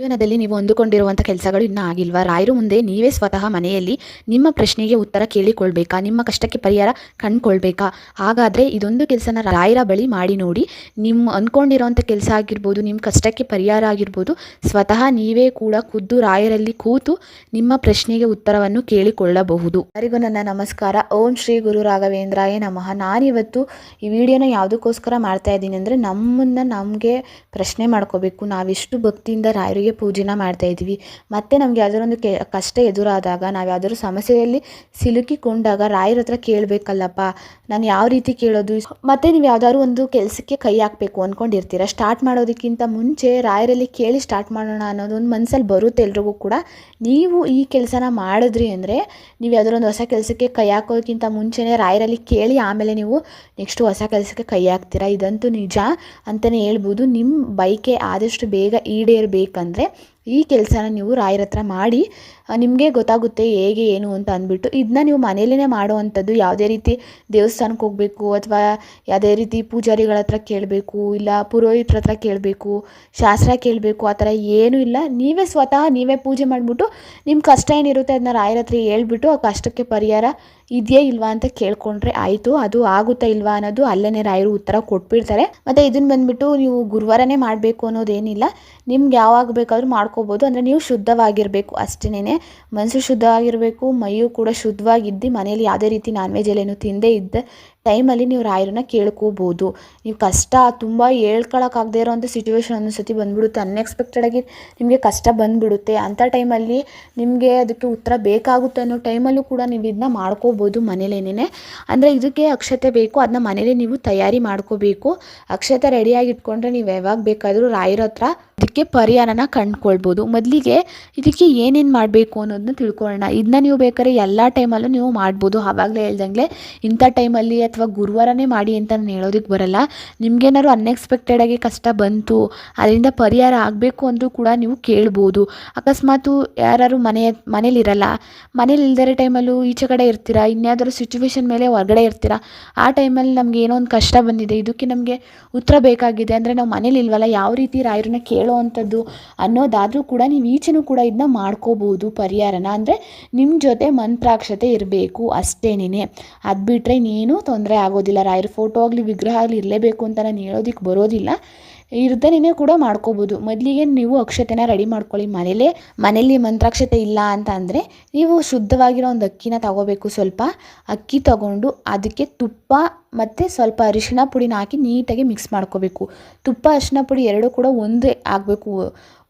ಜೀವನದಲ್ಲಿ ನೀವು ಹೊಂದಿಕೊಂಡಿರುವಂಥ ಕೆಲಸಗಳು ಇನ್ನೂ ಆಗಿಲ್ವಾ? ರಾಯರು ಮುಂದೆ ನೀವೇ ಸ್ವತಃ ಮನೆಯಲ್ಲಿ ನಿಮ್ಮ ಪ್ರಶ್ನೆಗೆ ಉತ್ತರ ಕೇಳಿಕೊಳ್ಬೇಕಾ? ನಿಮ್ಮ ಕಷ್ಟಕ್ಕೆ ಪರಿಹಾರ ಕಂಡುಕೊಳ್ಬೇಕಾ? ಹಾಗಾದರೆ ಇದೊಂದು ಕೆಲಸನ ರಾಯರ ಬಳಿ ಮಾಡಿ ನೋಡಿ, ನಿಮ್ಮ ಅಂದ್ಕೊಂಡಿರೋವಂಥ ಕೆಲಸ ಆಗಿರ್ಬೋದು, ನಿಮ್ಮ ಕಷ್ಟಕ್ಕೆ ಪರಿಹಾರ ಆಗಿರ್ಬೋದು, ಸ್ವತಃ ನೀವೇ ಕೂಡ ಖುದ್ದು ರಾಯರಲ್ಲಿ ಕೂತು ನಿಮ್ಮ ಪ್ರಶ್ನೆಗೆ ಉತ್ತರವನ್ನು ಕೇಳಿಕೊಳ್ಳಬಹುದು. ಎಲ್ಲರಿಗೂ ನನ್ನ ನಮಸ್ಕಾರ. ಓಂ ಶ್ರೀ ಗುರು ರಾಘವೇಂದ್ರಾಯ ನಮಃ. ನಾನಿವತ್ತು ಈ ವಿಡಿಯೋನ ಯಾವುದಕ್ಕೋಸ್ಕರ ಮಾಡ್ತಾ ಇದ್ದೀನಿ ಅಂದರೆ ನಮ್ಮನ್ನು ನಮಗೆ ಪ್ರಶ್ನೆ ಮಾಡ್ಕೋಬೇಕು. ನಾವೆಷ್ಟು ಭಕ್ತಿಯಿಂದ ರಾಯರಿಗೆ ಪೂಜೆನ ಮಾಡ್ತಾ ಇದ್ದೀವಿ ಮತ್ತು ನಮ್ಗೆ ಯಾವ್ದಾದ್ರು ಒಂದು ಕಷ್ಟ ಎದುರಾದಾಗ, ನಾವು ಯಾವ್ದಾದ್ರು ಸಮಸ್ಯೆಯಲ್ಲಿ ಸಿಲುಕಿಕೊಂಡಾಗ ರಾಯರ ಹತ್ರ ಕೇಳಬೇಕಲ್ಲಪ್ಪ, ನಾನು ಯಾವ ರೀತಿ ಕೇಳೋದು? ಮತ್ತು ನೀವು ಯಾವ್ದಾದ್ರು ಒಂದು ಕೆಲಸಕ್ಕೆ ಕೈ ಹಾಕಬೇಕು ಅಂದ್ಕೊಂಡಿರ್ತೀರ ಸ್ಟಾರ್ಟ್ ಮಾಡೋದಕ್ಕಿಂತ ಮುಂಚೆ ರಾಯರಲ್ಲಿ ಕೇಳಿ ಸ್ಟಾರ್ಟ್ ಮಾಡೋಣ ಅನ್ನೋದು ಒಂದು ಮನಸ್ಸಲ್ಲಿ ಬರುತ್ತೆ ಎಲ್ರಿಗೂ ಕೂಡ. ನೀವು ಈ ಕೆಲಸನ ಮಾಡಿದ್ರಿ ಅಂದರೆ ನೀವು ಯಾವ್ದಾದ್ರು ಒಂದು ಹೊಸ ಕೆಲಸಕ್ಕೆ ಕೈ ಹಾಕೋದಕ್ಕಿಂತ ಮುಂಚೆನೇ ರಾಯರಲ್ಲಿ ಕೇಳಿ ಆಮೇಲೆ ನೀವು ನೆಕ್ಸ್ಟ್ ಹೊಸ ಕೆಲಸಕ್ಕೆ ಕೈ ಹಾಕ್ತೀರಾ? ಇದಂತೂ ನಿಜ ಅಂತಲೇ ಹೇಳ್ಬೋದು. ನಿಮ್ಮ ಬೈಕೆ ಆದಷ್ಟು ಬೇಗ ಈಡೇರಬೇಕಂದ್ರೆ ಈ ಕೆಲಸನ ನೀವು ರಾಯರ ಹತ್ರ ಮಾಡಿ ನಿಮಗೆ ಗೊತ್ತಾಗುತ್ತೆ ಹೇಗೆ, ಏನು ಅಂತ ಅಂದ್ಬಿಟ್ಟು. ಇದನ್ನ ನೀವು ಮನೇಲೇ ಮಾಡುವಂಥದ್ದು ಯಾವುದೇ ರೀತಿ ದೇವಸ್ಥಾನಕ್ಕೆ ಹೋಗಬೇಕು ಅಥವಾ ಯಾವುದೇ ರೀತಿ ಪೂಜಾರಿಗಳ ಹತ್ರ ಕೇಳಬೇಕು ಇಲ್ಲ ಪುರೋಹಿತರ ಹತ್ರ ಕೇಳಬೇಕು, ಶಾಸ್ತ್ರ ಕೇಳಬೇಕು, ಆ ಥರ ಏನೂ ಇಲ್ಲ. ನೀವೇ ಸ್ವತಃ ನೀವೇ ಪೂಜೆ ಮಾಡಿಬಿಟ್ಟು ನಿಮ್ಮ ಕಷ್ಟ ಏನಿರುತ್ತೆ ಅದನ್ನ ರಾಯರ ಹತ್ರ ಹೇಳ್ಬಿಟ್ಟು ಆ ಕಷ್ಟಕ್ಕೆ ಪರಿಹಾರ ಇದೆಯೇ ಇಲ್ವಾ ಅಂತ ಕೇಳ್ಕೊಂಡ್ರೆ ಆಯಿತು, ಅದು ಆಗುತ್ತಾ ಇಲ್ವಾ ಅನ್ನೋದು ಅಲ್ಲೇ ರಾಯರು ಉತ್ತರ ಕೊಟ್ಬಿಡ್ತಾರೆ. ಮತ್ತು ಇದನ್ನ ಬಂದುಬಿಟ್ಟು ನೀವು ಗುರುವಾರನೇ ಮಾಡಬೇಕು ಅನ್ನೋದೇನಿಲ್ಲ, ನಿಮ್ಗೆ ಯಾವಾಗ ಬೇಕಾದರೂ ಮಾಡ್ಕೋಬೋದು, ಅಂದರೆ ನೀವು ಶುದ್ಧವಾಗಿರಬೇಕು ಅಷ್ಟೇನೆ ಮನಸ್ಸು ಶುದ್ಧವಾಗಿರಬೇಕು ಮೈಯೂ ಕೂಡ ಶುದ್ಧವಾಗಿದ್ದು ಮನೆಯಲ್ಲಿ ಯಾವುದೇ ರೀತಿ ನಾನ್ ವೆಜ್ ಎಲ್ಲೇನು ತಿಂದೇ ಇದ್ದ. ಟೈಮಲ್ಲಿ ನೀವು ರಾಯರನ್ನ ಕೇಳ್ಕೋಬೋದು. ನೀವು ಕಷ್ಟ, ತುಂಬ ಹೇಳ್ಕೊಳಕ್ಕಾಗದೇ ಇರೋವಂಥ ಸಿಚುವೇಶನ್ ಒಂದೊಂದು ಬಂದ್ಬಿಡುತ್ತೆ. ಅನ್ಎಕ್ಸ್ಪೆಕ್ಟೆಡಾಗಿ ನಿಮಗೆ ಕಷ್ಟ ಬಂದುಬಿಡುತ್ತೆ. ಅಂಥ ಟೈಮಲ್ಲಿ ನಿಮಗೆ ಅದಕ್ಕೆ ಉತ್ತರ ಬೇಕಾಗುತ್ತೆ ಅನ್ನೋ ಟೈಮಲ್ಲೂ ಕೂಡ ನೀವು ಇದನ್ನ ಮಾಡ್ಕೋಬೋದು ಮನೇಲೇನೇ ಅಂದರೆ ಇದಕ್ಕೆ ಅಕ್ಷತೆ ಬೇಕು ಅದನ್ನ ಮನೇಲೇ ನೀವು ತಯಾರಿ ಮಾಡ್ಕೋಬೇಕು. ಅಕ್ಷತೆ ರೆಡಿಯಾಗಿ ಇಟ್ಕೊಂಡ್ರೆ ನೀವು ಯಾವಾಗ ಬೇಕಾದರೂ ರಾಯರ ಹತ್ರ ಇದಕ್ಕೆ ಪರಿಹಾರನ ಕಂಡುಕೊಳ್ಬೋದು. ಮೊದಲಿಗೆ ಇದಕ್ಕೆ ಏನೇನು ಮಾಡಬೇಕು ಅನ್ನೋದನ್ನ ತಿಳ್ಕೊಳ್ಳೋಣ. ಇದನ್ನ ನೀವು ಬೇಕಾದ್ರೆ ಎಲ್ಲ ಟೈಮಲ್ಲೂ ನೀವು ಮಾಡ್ಬೋದು. ಆವಾಗಲೇ ಹೇಳ್ದಂಗೆ ಇಂಥ ಟೈಮಲ್ಲಿ ಅಥವಾ ಗುರುವಾರನೇ ಮಾಡಿ ಅಂತ ನಾನು ಹೇಳೋದಕ್ಕೆ ಬರಲ್ಲ. ನಿಮಗೇನಾದ್ರು ಅನ್ಎಕ್ಸ್ಪೆಕ್ಟೆಡಾಗಿ ಕಷ್ಟ ಬಂತು ಅದರಿಂದ ಪರಿಹಾರ ಆಗಬೇಕು ಅಂದರೂ ಕೂಡ ನೀವು ಕೇಳ್ಬೋದು. ಅಕಸ್ಮಾತು ಯಾರು ಮನೆ ಮನೇಲಿರಲ್ಲ ಮನೇಲಿ ಇಲ್ದಿರೋ ಟೈಮಲ್ಲೂ ಈಚೆ ಕಡೆ ಇರ್ತೀರಾ? ಇನ್ಯಾವುದಾದ್ರು ಸಿಚುವೇಶನ್ ಮೇಲೆ ಹೊರಗಡೆ ಇರ್ತೀರಾ? ಆ ಟೈಮಲ್ಲಿ ನಮಗೆ ಏನೋ ಒಂದು ಕಷ್ಟ ಬಂದಿದೆ. ಇದಕ್ಕೆ ನಮಗೆ ಉತ್ತರ ಬೇಕಾಗಿದೆ. ಅಂದರೆ ನಾವು ಮನೇಲಿ ಇಲ್ವಲ್ಲ ಯಾವ ರೀತಿ ರಾಯರನ್ನ ಕೇಳೋ ಅಂಥದ್ದು ಅನ್ನೋದಾದರೂ ಕೂಡ ನೀವು ಈಚೆನೂ ಕೂಡ ಇದನ್ನ ಮಾಡ್ಕೋಬೋದು ಪರಿಹಾರನ. ಅಂದರೆ ನಿಮ್ಮ ಜೊತೆ ಮಂತ್ರಾಕ್ಷತೆ ಇರಬೇಕು ಅಷ್ಟೇನೇ ಅದು ಬಿಟ್ಟರೆ ತೊಂದರೆ ಆಗೋದಿಲ್ಲ. ರಾಯರ ಫೋಟೋ ಆಗಲಿ, ವಿಗ್ರಹ ಆಗಲಿ ಇರಲೇಬೇಕು ಅಂತ ನಾನು ಹೇಳೋದಕ್ಕೆ ಬರೋದಿಲ್ಲ. ಇರ್ದೇನೆ ಕೂಡ ಮಾಡ್ಕೋಬೋದು. ಮೊದಲಿಗೆ ನೀವು ಅಕ್ಷತೆನ ರೆಡಿ ಮಾಡ್ಕೊಳ್ಳಿ. ಮನೇಲೇ, ಮನೇಲಿ ಮಂತ್ರಾಕ್ಷತೆ ಇಲ್ಲ ಅಂತ ಅಂದರೆ ನೀವು ಶುದ್ಧವಾಗಿರೋ ಒಂದು ಅಕ್ಕಿನ ತಗೋಬೇಕು ಸ್ವಲ್ಪ. ಅಕ್ಕಿ ತಗೊಂಡು ಅದಕ್ಕೆ ತುಪ್ಪ ಮತ್ತು ಸ್ವಲ್ಪ ಅರಿಶಿಣ ಪುಡಿನ ಹಾಕಿ ನೀಟಾಗಿ ಮಿಕ್ಸ್ ಮಾಡ್ಕೋಬೇಕು. ತುಪ್ಪ, ಅರಿಶಿಣ ಪುಡಿ ಎರಡೂ ಕೂಡ ಒಂದೇ ಆಗಬೇಕು.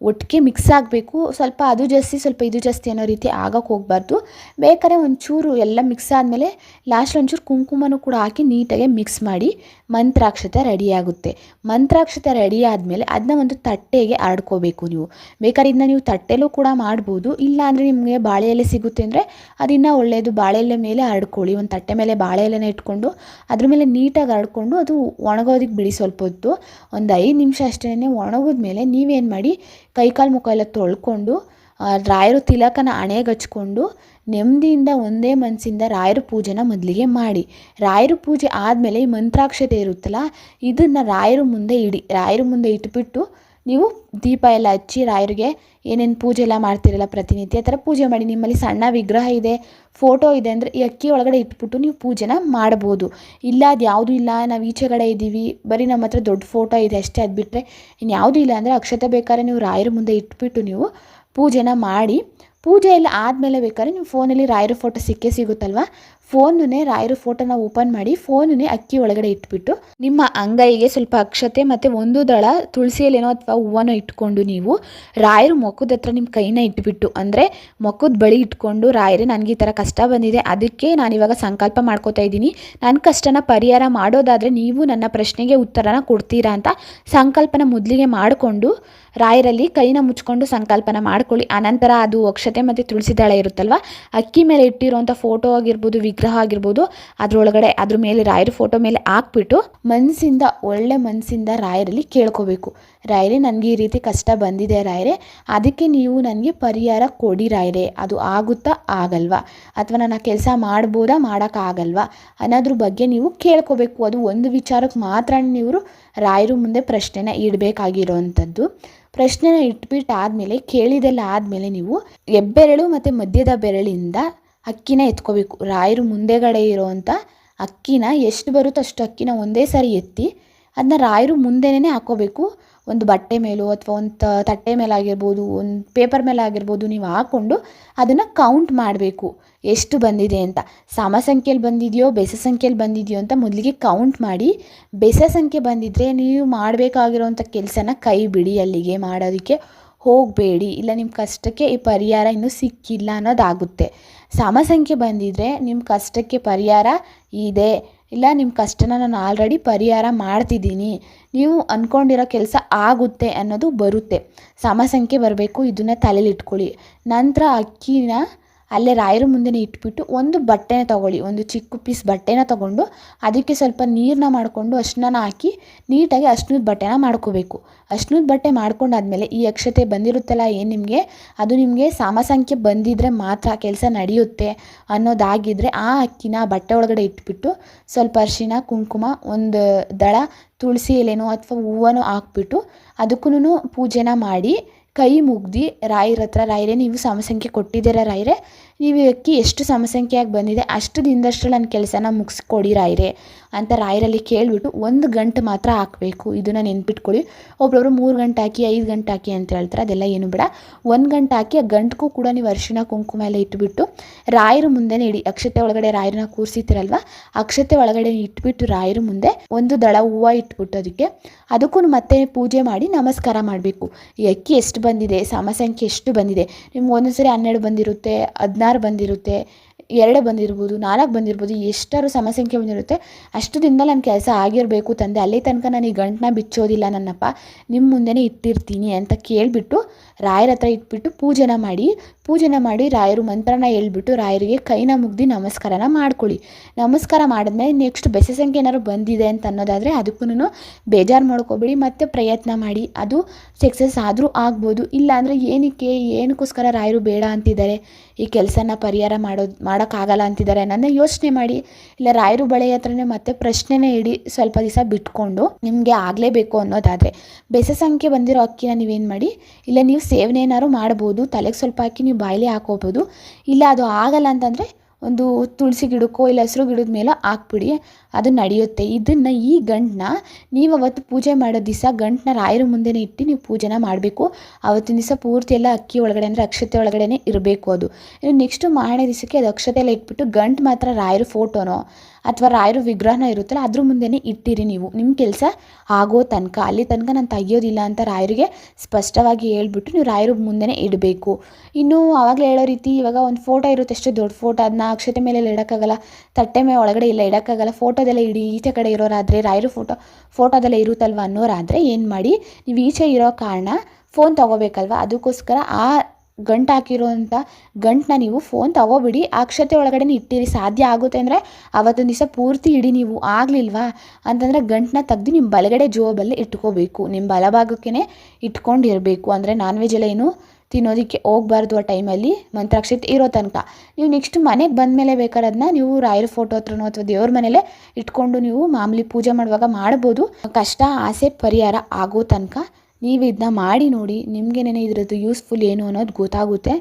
ಒಟ್ಟಿಗೆ ಮಿಕ್ಸ್ ಆಗಬೇಕು. ಸ್ವಲ್ಪ ಅದು ಜಾಸ್ತಿ, ಸ್ವಲ್ಪ ಇದು ಜಾಸ್ತಿ ಅನ್ನೋ ರೀತಿ ಆಗಕ್ಕೆ ಹೋಗಬಾರ್ದು. ಬೇಕಾದ್ರೆ ಒಂಚೂರು ಎಲ್ಲ ಮಿಕ್ಸ್ ಆದಮೇಲೆ ಲಾಸ್ಟ್ ಒಂಚೂರು ಕುಂಕುಮನೂ ಕೂಡ ಹಾಕಿ ನೀಟಾಗಿ ಮಿಕ್ಸ್ ಮಾಡಿ ಮಂತ್ರಾಕ್ಷತೆ ರೆಡಿಯಾಗುತ್ತೆ ಮಂತ್ರಾಕ್ಷತೆ ರೆಡಿ ಆದಮೇಲೆ ಅದನ್ನ ಒಂದು ತಟ್ಟೆಗೆ ಆಡ್ಕೋಬೇಕು ನೀವು. ಬೇಕಾದ್ರೆ ಇದನ್ನ ನೀವು ತಟ್ಟೆಲೂ ಕೂಡ ಮಾಡ್ಬೋದು. ಇಲ್ಲ ಅಂದರೆ ನಿಮಗೆ ಬಾಳೆ ಎಲೆ ಸಿಗುತ್ತೆ ಅಂದರೆ ಅದಿನ್ನೂ ಒಳ್ಳೆಯದು ಬಾಳೆ ಎಲೆ ಮೇಲೆ ಹರಡ್ಕೊಳ್ಳಿ ಒಂದು ತಟ್ಟೆ ಮೇಲೆ ಬಾಳೆ ಎಲೆನ ಇಟ್ಕೊಂಡು ಅದ್ರ ಮೇಲೆ ನೀಟಾಗಿ ಹರಡ್ಕೊಂಡು ಅದು ಒಣಗೋದಕ್ಕೆ ಬಿಡಿ ಸ್ವಲ್ಪ ಹೊತ್ತು. ಒಂದು ಐದು ನಿಮಿಷ ಅಷ್ಟೇ ಒಣಗಿದ ಮೇಲೆ ನೀವೇನು ಮಾಡಿ ಕೈಕಾಲು ಮುಖ ಎಲ್ಲ ತೊಳ್ಕೊಂಡು ರಾಯರು ತಿಲಕನ ಹಣೆಗೆ ಹಚ್ಕೊಂಡು ನೆಮ್ಮದಿಯಿಂದ ಒಂದೇ ಮನಸ್ಸಿಂದ ರಾಯರ ಪೂಜೆನ ಮೊದಲಿಗೆ ಮಾಡಿ. ರಾಯರ ಪೂಜೆ ಆದಮೇಲೆ ಈ ಮಂತ್ರಾಕ್ಷತೆ ಇರುತ್ತಲ್ಲ, ಇದನ್ನು ರಾಯರ ಮುಂದೆ ಇಡಿ, ರಾಯರ ಮುಂದೆ ಇಟ್ಬಿಟ್ಟು ನೀವು ದೀಪ ಎಲ್ಲ ಹಚ್ಚಿ ರಾಯರಿಗೆ ಏನೇನು ಪೂಜೆ ಎಲ್ಲ ಮಾಡ್ತಿರಲ್ಲ ಪ್ರತಿನಿತ್ಯ ಆ ಥರ ಪೂಜೆ ಮಾಡಿ. ನಿಮ್ಮಲ್ಲಿ ಸಣ್ಣ ವಿಗ್ರಹ ಇದೆ ಫೋಟೋ ಇದೆ ಅಂದರೆ ಈ ಅಕ್ಕಿ ಒಳಗಡೆ ಇಟ್ಬಿಟ್ಟು ನೀವು ಪೂಜೆನ ಮಾಡ್ಬೋದು. ಇಲ್ಲ, ಅದು ಯಾವುದೂ ಇಲ್ಲ, ನಾವು ಈಚೆಗಡೆ ಇದ್ದೀವಿ ಬರೀ ನಮ್ಮ ಹತ್ರ ದೊಡ್ಡ ಫೋಟೋ ಇದೆ ಅಷ್ಟೇ, ಅದು ಬಿಟ್ಟರೆ ಇನ್ನು ಯಾವುದೂ ಇಲ್ಲ ಅಂದರೆ ಅಕ್ಷತೆ ಬೇಕಾದ್ರೆ ನೀವು ರಾಯರ ಮುಂದೆ ಇಟ್ಬಿಟ್ಟು ನೀವು ಪೂಜೆನ ಮಾಡಿ. ಪೂಜೆ ಎಲ್ಲ ಆದಮೇಲೆ ಬೇಕಾದ್ರೆ ನೀವು ಫೋನಲ್ಲಿ ರಾಯರ ಫೋಟೋ ಸಿಕ್ಕೇ ಸಿಗುತ್ತಲ್ವ? ಫೋನುನೇ ರಾಯರು ಫೋಟೋನ ಓಪನ್ ಮಾಡಿ ಫೋನ್ನೇ ಅಕ್ಕಿ ಒಳಗಡೆ ಇಟ್ಬಿಟ್ಟು ನಿಮ್ಮ ಅಂಗೈಗೆ ಸ್ವಲ್ಪ ಅಕ್ಷತೆ ಮತ್ತು ಒಂದು ದಳ ತುಳಸಿಯಲ್ಲೇನೋ ಅಥವಾ ಹೂವನೋ ಇಟ್ಕೊಂಡು ನೀವು ರಾಯರು ಮೊಕ್ಕದ ಹತ್ರ ನಿಮ್ಮ ಕೈನ ಇಟ್ಬಿಟ್ಟು, ಅಂದರೆ ಮೊಕ್ಕದ ಬಳಿ ಇಟ್ಕೊಂಡು ರಾಯರೇ, ನನಗೆ ಈ ಥರ ಕಷ್ಟ ಬಂದಿದೆ, ಅದಕ್ಕೆ ನಾನಿವಾಗ ಸಂಕಲ್ಪ ಮಾಡ್ಕೋತಾ ಇದ್ದೀನಿ. ನನ್ನ ಕಷ್ಟನ ಪರಿಹಾರ ಮಾಡೋದಾದರೆ ನೀವು ನನ್ನ ಪ್ರಶ್ನೆಗೆ ಉತ್ತರನ ಕೊಡ್ತೀರಾ? ಅಂತ ಸಂಕಲ್ಪನ ಮೊದಲಿಗೆ ಮಾಡಿಕೊಂಡು ರಾಯರಲ್ಲಿ ಕೈನ ಮುಚ್ಕೊಂಡು ಸಂಕಲ್ಪನ ಮಾಡ್ಕೊಳ್ಳಿ. ಆನಂತರ ಅದು ಅಕ್ಷತೆ ಮತ್ತು ತುಳಸಿ ದಳ ಇರುತ್ತಲ್ವ? ಅಕ್ಕಿ ಮೇಲೆ ಇಟ್ಟಿರೋಂಥ ಫೋಟೋ ಆಗಿರ್ಬೋದು ವಿಗ್ರಹ ಆಗಿರ್ಬೋದು, ಅದರೊಳಗಡೆ ಅದ್ರ ಮೇಲೆ ರಾಯರ ಫೋಟೋ ಮೇಲೆ ಹಾಕ್ಬಿಟ್ಟು ಮನಸ್ಸಿಂದ ಒಳ್ಳೆ ಮನಸ್ಸಿಂದ ರಾಯರಲ್ಲಿ ಕೇಳ್ಕೋಬೇಕು. ರಾಯರೇ, ನನಗೆ ಈ ರೀತಿ ಕಷ್ಟ ಬಂದಿದೆ ರಾಯರೇ, ಅದಕ್ಕೆ ನೀವು ನನಗೆ ಪರಿಹಾರ ಕೊಡಿ ರಾಯರೇ, ಅದು ಆಗುತ್ತಾ ಆಗಲ್ವಾ? ಅಥವಾ ನಾನು ಆ ಕೆಲಸ ಮಾಡ್ಬೋದಾ, ಮಾಡೋಕ್ಕಾಗಲ್ವಾ? ಅನ್ನೋದ್ರ ಬಗ್ಗೆ ನೀವು ಕೇಳ್ಕೋಬೇಕು. ಅದು ಒಂದು ವಿಚಾರಕ್ಕೆ ಮಾತ್ರ ನೀವು ರಾಯರು ಮುಂದೆ ಪ್ರಶ್ನೆನ ಇಡಬೇಕಾಗಿರೋವಂಥದ್ದು ಪ್ರಶ್ನೆನ ಇಟ್ಬಿಟ್ಟು ಆದಮೇಲೆ ಕೇಳಿದೆಲ್ಲ ಆದಮೇಲೆ ನೀವು ಹೆಬ್ಬೆರಳು ಮತ್ತು ಮಧ್ಯದ ಬೆರಳಿಂದ ಅಕ್ಕಿನ ಎತ್ಕೋಬೇಕು. ರಾಯರು ಮುಂದೆಗಡೆ ಇರೋವಂಥ ಅಕ್ಕಿನ ಎಷ್ಟು ಬರುತ್ತೋ ಅಷ್ಟು ಅಕ್ಕಿನ ಒಂದೇ ಸಾರಿ ಎತ್ತಿ ಅದನ್ನ ರಾಯರು ಮುಂದೆನೇ ಹಾಕೋಬೇಕು. ಒಂದು ಬಟ್ಟೆ ಮೇಲೋ ಅಥವಾ ಒಂದು ತಟ್ಟೆ ಮೇಲಾಗಿರ್ಬೋದು, ಒಂದು ಪೇಪರ್ ಮೇಲೆ ಆಗಿರ್ಬೋದು ನೀವು ಹಾಕ್ಕೊಂಡು ಅದನ್ನು ಕೌಂಟ್ ಮಾಡಬೇಕು. ಎಷ್ಟು ಬಂದಿದೆ ಅಂತ. ಸಮ ಸಂಖ್ಯೆಯಲ್ಲಿ ಬಂದಿದೆಯೋ, ಬೆಸ ಸಂಖ್ಯೆಯಲ್ಲಿ ಬಂದಿದೆಯೋ ಅಂತ ಮೊದಲಿಗೆ ಕೌಂಟ್ ಮಾಡಿ. ಬೆಸ ಸಂಖ್ಯೆ ಬಂದಿದ್ದರೆ ನೀವು ಮಾಡಬೇಕಾಗಿರೋವಂಥ ಕೆಲಸನ ಕೈ ಬಿಡಿ ಅಲ್ಲಿಗೆ ಮಾಡೋದಕ್ಕೆ. ಹೋಗಬೇಡಿ, ಇಲ್ಲ ನಿಮ್ಮ ಕಷ್ಟಕ್ಕೆ ಈ ಪರಿಹಾರ ಇನ್ನೂ ಸಿಕ್ಕಿಲ್ಲ ಅನ್ನೋದಾಗುತ್ತೆ. ಸಮ ಸಂಖ್ಯೆ ಬಂದಿದ್ದರೆ ನಿಮ್ಮ ಕಷ್ಟಕ್ಕೆ ಪರಿಹಾರ ಇದೆ, ಇಲ್ಲ ನಿಮ್ಮ ಕಷ್ಟನ ನಾನು ಆಲ್ರೆಡಿ ಪರಿಹಾರ ಮಾಡ್ತಿದ್ದೀನಿ, ನೀವು ಅಂದ್ಕೊಂಡಿರೋ ಕೆಲಸ ಆಗುತ್ತೆ ಅನ್ನೋದು ಬರುತ್ತೆ. ಸಮ ಸಂಖ್ಯೆ ಬರಬೇಕು, ಇದನ್ನ ತಲೆಯಲ್ಲಿ ಇಟ್ಕೊಳ್ಳಿ. ನಂತರ ಅಕ್ಕಿನ ಅಲ್ಲೇ ರಾಯರ ಮುಂದೆನೇ ಇಟ್ಬಿಟ್ಟು ಒಂದು ಬಟ್ಟೆನ ತಗೊಳ್ಳಿ, ಒಂದು ಚಿಕ್ಕ ಪೀಸ್ ಬಟ್ಟೆನ ತೊಗೊಂಡು ಅದಕ್ಕೆ ಸ್ವಲ್ಪ ನೀರನ್ನ ಮಾಡಿಕೊಂಡು ಅಷ್ಟನ್ನ ಹಾಕಿ ನೀಟಾಗಿ ಅಶ್ನದ ಬಟ್ಟೆನ ಮಾಡ್ಕೋಬೇಕು. ಅಶ್ನದ ಬಟ್ಟೆ ಮಾಡ್ಕೊಂಡಾದ್ಮೇಲೆ ಈ ಅಕ್ಷತೆ ಬಂದಿರುತ್ತಲ್ಲ, ಏನು ನಿಮಗೆ? ಅದು ನಿಮಗೆ ಸಮ ಸಂಖ್ಯೆ ಬಂದಿದ್ದರೆ ಮಾತ್ರ ಕೆಲಸ ನಡೆಯುತ್ತೆ ಅನ್ನೋದಾಗಿದ್ದರೆ ಆ ಅಕ್ಕಿನ ಬಟ್ಟೆ ಒಳಗಡೆ ಇಟ್ಬಿಟ್ಟು ಸ್ವಲ್ಪ ಅರಿಶಿನ, ಕುಂಕುಮ, ಒಂದು ದಳ, ತುಳಸಿ ಎಲೆನೋ ಅಥವಾ ಹೂವನೋ ಹಾಕ್ಬಿಟ್ಟು ಅದಕ್ಕೂ ಪೂಜೆನ ಮಾಡಿ ಕೈ ಮುಗ್ದು ರಾಯರ ಹತ್ರ ರಾಯರೇ ನೀವು ಸಮಸಂಖ್ಯೆ ಕೊಟ್ಟಿದ್ದೀರ ರಾಯರೇ? ಈ ವ್ಯಕ್ತಿ ಎಷ್ಟು ಸಮಸಂಖ್ಯೆಯಾಗಿ ಬಂದಿದೆ, ಅಷ್ಟು ದಿನದಷ್ಟರಲ್ಲಿ ನನ್ನ ಕೆಲಸನ ಮುಗಿಸ್ಕೊಡಿ ರಾಯರೇ ಅಂತ ರಾಯರಲ್ಲಿ ಕೇಳಿಬಿಟ್ಟು ಒಂದು ಗಂಟೆ ಮಾತ್ರ ಹಾಕಬೇಕು. ಇದನ್ನು ನೆನ್ಪಿಟ್ಕೊಳ್ಳಿ. ಒಬ್ಬೊಬ್ರು ಮೂರು ಗಂಟೆ ಹಾಕಿ, ಐದು ಗಂಟೆ ಹಾಕಿ ಅಂತ ಹೇಳ್ತಾರೆ. ಅದೆಲ್ಲ ಏನು ಬೇಡ. ಒಂದು ಗಂಟೆ ಹಾಕಿ ಆ ಗಂಟೆಗೂ ಕೂಡ ನೀವು ಅರಿಶಿನ ಕುಂಕುಮ ಎಲ್ಲ ಇಟ್ಬಿಟ್ಟು ರಾಯರ ಮುಂದೆನೇ ಇಡಿ. ಅಕ್ಷತೆ ಒಳಗಡೆ ರಾಯರನ್ನ ಕೂರಿಸಿತಿರಲ್ವ ಅಕ್ಷತೆ ಒಳಗಡೆ ಇಟ್ಬಿಟ್ಟು ರಾಯರ ಮುಂದೆ ಒಂದು ದಳ ಹೂವು ಇಟ್ಬಿಟ್ಟು ಅದಕ್ಕೆ ಅದಕ್ಕೂ ಮತ್ತೆ ಪೂಜೆ ಮಾಡಿ ನಮಸ್ಕಾರ ಮಾಡಬೇಕು. ಈ ಅಕ್ಕಿ ಎಷ್ಟು ಬಂದಿದೆ, ಸಮಸಂಖ್ಯೆ ಎಷ್ಟು ಬಂದಿದೆ? ನಿಮ್ಗೆ ಒಂದೊಂದು ಸರಿ ಹನ್ನೆರಡು ಬಂದಿರುತ್ತೆ ಹದಿನಾರು ಬಂದಿರುತ್ತೆ, ಎರಡು ಬಂದಿರ್ಬೋದು, ನಾಲ್ಕು ಬಂದಿರ್ಬೋದು ಎಷ್ಟಾದ್ರು ಸಮಸಂಖ್ಯೆ ಬಂದಿರುತ್ತೆ, ಅಷ್ಟು ದಿನದಲ್ಲಿ ನನ್ನ ಕೆಲಸ ಆಗಿರಬೇಕು ತಂದೆ. ಅಲ್ಲಿ ತನಕ ನಾನು ಈ ಗಂಟನ್ನ ಬಿಚ್ಚೋದಿಲ್ಲ ನನ್ನಪ್ಪ. ನಿಮ್ಮ ಮುಂದೆನೇ ಇಟ್ಟಿರ್ತೀನಿ ಅಂತ ಕೇಳಿಬಿಟ್ಟು ರಾಯರ ಹತ್ರ ಇಟ್ಬಿಟ್ಟು ಪೂಜೆನ ಮಾಡಿ ಪೂಜೆನ ಮಾಡಿ ರಾಯರು ಮಂತ್ರನ ಹೇಳ್ಬಿಟ್ಟು ರಾಯರಿಗೆ ಕೈನ ಮುಗ್ದು ನಮಸ್ಕಾರನ ಮಾಡ್ಕೊಳ್ಳಿ. ನಮಸ್ಕಾರ ಮಾಡಿದ್ಮೇಲೆ ನೆಕ್ಸ್ಟ್ ಬೆಸ ಸಂಖ್ಯೆ ಏನಾದ್ರು ಬಂದಿದೆ ಅಂತ ಅನ್ನೋದಾದರೆ ಅದಕ್ಕೂ ಬೇಜಾರು ಮಾಡ್ಕೋಬೇಡಿ. ಮತ್ತೆ ಪ್ರಯತ್ನ ಮಾಡಿ. ಅದು ಸಕ್ಸಸ್ ಆದರೂ ಆಗ್ಬೋದು. ಇಲ್ಲಾಂದರೆ ಏನಕ್ಕೆ, ಏನಕ್ಕೋಸ್ಕರ ರಾಯರು ಬೇಡ ಅಂತಿದ್ದಾರೆ? ಈ ಕೆಲಸನ ಪರಿಹಾರ ಮಾಡೋದು ಮಾಡೋಕ್ಕಾಗಲ್ಲ ಅಂತಿದ್ದಾರೆ. ನನ್ನ ಯೋಚನೆ ಮಾಡಿ, ಇಲ್ಲ, ರಾಯರು ಬಳೆ ಹತ್ರನೇ ಮತ್ತೆ ಪ್ರಶ್ನೆನೇ ಇಡಿ, ಸ್ವಲ್ಪ ದಿವಸ ಬಿಟ್ಕೊಂಡು ನಿಮಗೆ ಆಗಲೇಬೇಕು ಅನ್ನೋದಾದರೆ. ಬೆಸ ಸಂಖ್ಯೆ ಬಂದಿರೋ ಅಕ್ಕಿನ ನೀವೇನು ಮಾಡಿ, ಇಲ್ಲ, ನೀವು ಸೇವನೆ ಏನಾದ್ರು ಮಾಡ್ಬೋದು, ತಲೆಗೆ ಸ್ವಲ್ಪ ಅಕ್ಕಿ ನೀವು ಬಾಯಿಲೆ ಹಾಕೋಬೋದು, ಇಲ್ಲ, ಅದು ಆಗಲ್ಲ ಅಂತಂದರೆ ಒಂದು ತುಳಸಿ ಗಿಡಕ್ಕೋ ಇಲ್ಲ ಹೆಸರು ಗಿಡದ ಮೇಲೆ ಹಾಕ್ಬಿಡಿ, ಅದು ನಡೆಯುತ್ತೆ. ಇದನ್ನು ಈ ಗಂಟನ್ನ ನೀವು ಅವತ್ತು ಪೂಜೆ ಮಾಡೋ ದಿವಸ ಗಂಟನ್ನ ರಾಯರ ಮುಂದೆನೇ ಇಟ್ಟು ನೀವು ಪೂಜೆನ ಮಾಡಬೇಕು. ಅವತ್ತಿನ ದಿವಸ ಪೂರ್ತಿ ಎಲ್ಲ ಅಕ್ಕಿ ಒಳಗಡೆ ಅಂದರೆ ಅಕ್ಷತೆ ಒಳಗಡೆನೇ ಇರಬೇಕು ಅದು. ಇನ್ನು ನೆಕ್ಸ್ಟು ಮಾರನೇ ದಿವಸಕ್ಕೆ ಅದು ಅಕ್ಷತೆ ಎಲ್ಲ ಇಟ್ಬಿಟ್ಟು ಗಂಟು ಮಾತ್ರ ರಾಯರ ಫೋಟೋನೋ ಅಥವಾ ರಾಯರ ವಿಗ್ರಹನ ಇರುತ್ತಲ್ಲ, ಅದ್ರ ಮುಂದೆನೇ ಇಟ್ಟಿರಿ ನೀವು. ನಿಮ್ಮ ಕೆಲಸ ಆಗೋ ತನಕ, ಅಲ್ಲಿ ತನಕ ನಾನು ತೆಗಿಯೋದಿಲ್ಲ ಅಂತ ರಾಯರಿಗೆ ಸ್ಪಷ್ಟವಾಗಿ ಹೇಳ್ಬಿಟ್ಟು ನೀವು ರಾಯರ ಮುಂದೆನೇ ಇಡಬೇಕು. ಇನ್ನು ಆವಾಗಲೇ ಹೇಳೋ ರೀತಿ ಇವಾಗ ಒಂದು ಫೋಟೋ ಇರುತ್ತೆ ಅಷ್ಟೇ, ದೊಡ್ಡ ಫೋಟೋ ಅದನ್ನ ಅಕ್ಷತೆ ಮೇಲೆ ಇಡೋಕ್ಕಾಗಲ್ಲ, ತಟ್ಟೆ ಮೇಲೆ ಒಳಗಡೆ ಇಲ್ಲ ಇಡೋಕ್ಕಾಗಲ್ಲ. ಫೋಟೋದೆಲ್ಲ ಇಡಿ ಈಚೆ ಕಡೆ ಇರೋರಾದರೆ, ರಾಯರು ಫೋಟೋ ಫೋಟೋದೆಲ್ಲ ಇರುತ್ತಲ್ವ ಅನ್ನೋರಾದರೆ ಏನು ಮಾಡಿ, ನೀವು ಈಚೆ ಇರೋ ಕಾರಣ ಫೋನ್ ತೊಗೋಬೇಕಲ್ವ? ಅದಕ್ಕೋಸ್ಕರ ಆ ಗಂಟು ಹಾಕಿರೋಂಥ ಗಂಟನ್ನ ನೀವು ಫೋನ್ ತಗೋಬಿಡಿ. ಅಕ್ಷತೆ ಒಳಗಡೆ ಇಟ್ಟಿರಿ. ಸಾಧ್ಯ ಆಗುತ್ತೆ ಅಂದರೆ ಅವತ್ತೊಂದು ದಿವಸ ಪೂರ್ತಿ ಇಡಿ. ನೀವು ಆಗಲಿಲ್ವಾ? ಅಂತಂದರೆ ಗಂಟನ್ನ ತೆಗೆದು ನಿಮ್ಮ ಬಲಗಡೆ ಜೋಬಲ್ಲಿ ಇಟ್ಕೋಬೇಕು. ನಿಮ್ಮ ಬಲಭಾಗಕ್ಕೇ ಇಟ್ಕೊಂಡಿರಬೇಕು. ಅಂದರೆ ನಾನ್ ವೆಜ್ ಏನು ತಿನ್ನೋದಕ್ಕೆ ಹೋಗ್ಬಾರ್ದು ಆ ಟೈಮಲ್ಲಿ ಮಂತ್ರಾಕ್ಷತೆ ಇರೋ ತನಕ. ನೀವು ನೆಕ್ಸ್ಟ್ ಮನೆಗೆ ಬಂದಮೇಲೆ ಬೇಕಾದ್ರೆ ಅದನ್ನ ನೀವು ರಾಯರ ಫೋಟೋ ಹತ್ರನೋ ಅಥವಾ ದೇವ್ರ ಮನೇಲೆ ಇಟ್ಕೊಂಡು ನೀವು ಮಾಮೂಲಿ ಪೂಜೆ ಮಾಡುವಾಗ ಮಾಡ್ಬೋದು. ಕಷ್ಟ, ಆಸೆ, ಪರಿಹಾರ ಆಗೋ ತನಕ ನೀವು ಇದನ್ನ ಮಾಡಿ ನೋಡಿ ನಿಮಗೇನೇ ಇದ್ರದ್ದು ಯೂಸ್ಫುಲ್ ಏನು ಅನ್ನೋದು ಗೊತ್ತಾಗುತ್ತೆ.